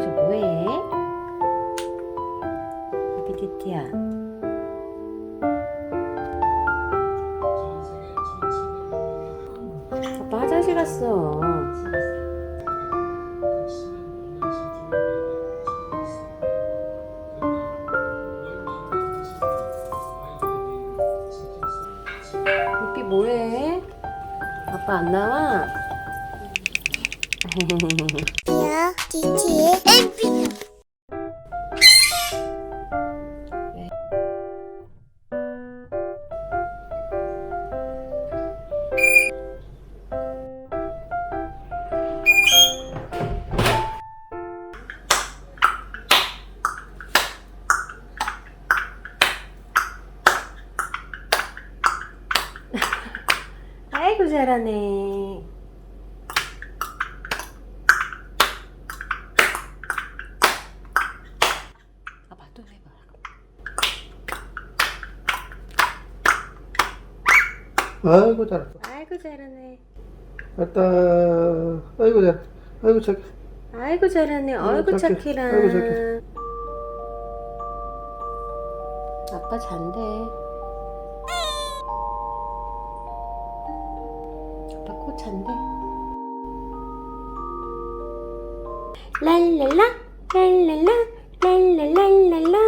거기서 뭐해? 비티티야. 아빠 화장실 갔어. 아빠 안 나와? 야, 디티의 엠비. 아이고 잘하네. 아빠 또 해봐. 아이고 잘했다. 아이고 잘하네. 됐다. 아이고 잘. 아이고 착해. 아이고 잘하네. 아이고 착해. 착해라. 아이고 착해. 아빠 잔대. 아빠 코 잔대. 랄랄라 랄랄라 랄랄랄랄라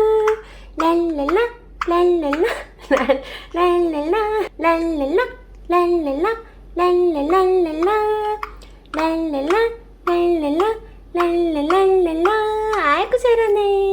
랄랄라 랄랄라 랄랄라 랄랄라 랄랄라 랄랄랄랄라 랄랄라 랄랄라 랄랄랄랄라. 아이고 잘하네